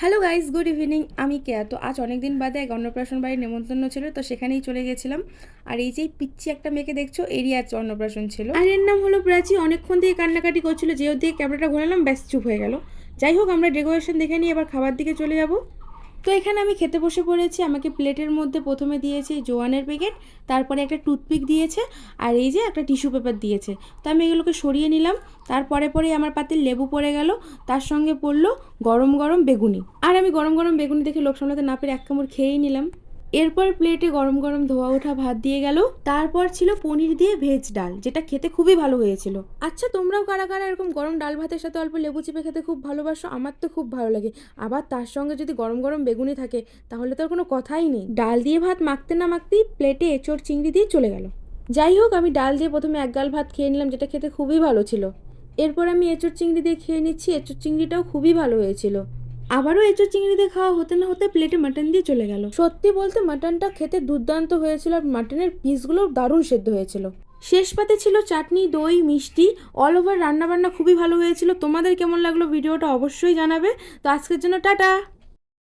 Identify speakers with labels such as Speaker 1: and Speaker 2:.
Speaker 1: Hello guys, good evening. আমি কেয়া। তো আজ অনেক দিন বাদে এক অন্নপ্রাশন বাড়ির নেমন্তন্ন ছিল, তো সেখানেই চলে গেছিলাম। আর এই যে পিচ্ছি একটা মেয়েকে দেখছ, এরই আজ অন্নপ্রাশন ছিল। আর এর নাম হলো প্রাচী। অনেকক্ষণ থেকে কান্নাকাটি করছিল যেও দিয়ে ক্যামেরাটা ঘোরালাম, ব্যাস চুপ হয়ে গেল। যাই হোক, আমরা ডেকোরেশন দেখে নিয়ে এবার খাবার দিকে চলে যাব। তো এখানে আমি খেতে বসে পড়েছি। আমাকে প্লেটের মধ্যে প্রথমে দিয়েছে জোয়ানের প্যাকেট তারপরে একটা টুথপিক দিয়েছে আর এই যে একটা টিস্যু পেপার দিয়েছে। তো আমি এগুলোকে সরিয়ে নিলাম, তারপরে পরেই আমার পাতে লেবু পড়ে গেল, তার সঙ্গে পড়ল গরম গরম বেগুনি। আর আমি গরম গরম বেগুনি দেখে লোক সামলাতে না পেরে এক কামড় খেয়েই নিলাম। এরপর প্লেটে গরম গরম ধোয়া ওঠা ভাত দিয়ে গেল। তারপর ছিল পনির দিয়ে ভেজ ডাল, যেটা খেতে খুবই ভালো হয়েছিল। আচ্ছা তোমরাও কারা কারা এরকম গরম ডাল ভাতের সাথে অল্প লেবু চিপে খেতে খুব ভালোবাসো? আমার তো খুব ভালো লাগে। আবার তার সঙ্গে যদি গরম গরম বেগুনি থাকে, তাহলে তো আর কোনো কথাই নেই। ডাল দিয়ে ভাত মাখতে না মাখতেই প্লেটে এঁচড় চিংড়ি দিয়ে চলে গেল। যাই হোক, আমি ডাল দিয়ে প্রথমে এক গাল ভাত খেয়ে নিলাম, যেটা খেতে খুবই ভালো ছিল। এরপর আমি এঁচড় চিংড়ি দিয়ে খেয়ে নিচ্ছি। এঁচড় চিংড়িটাও খুবই ভালো হয়েছিল। আবারও এঁচো চিংড়ি দিয়ে খাওয়া হতে না হতে প্লেটে মাটন দিয়ে চলে গেল। সত্যি বলতে মাটনটা খেতে দুর্দান্ত হয়েছিল আর মাটনের পিসগুলো দারুণ সেদ্ধ হয়েছিল। শেষ পাতে ছিল চাটনি, দই, মিষ্টি অল ওভার রান্নাবান্না খুবই ভালো হয়েছিল। তোমাদের কেমন লাগল? ভিডিওটা অবশ্যই জানাবে। তো আজকের জন্য টাটা!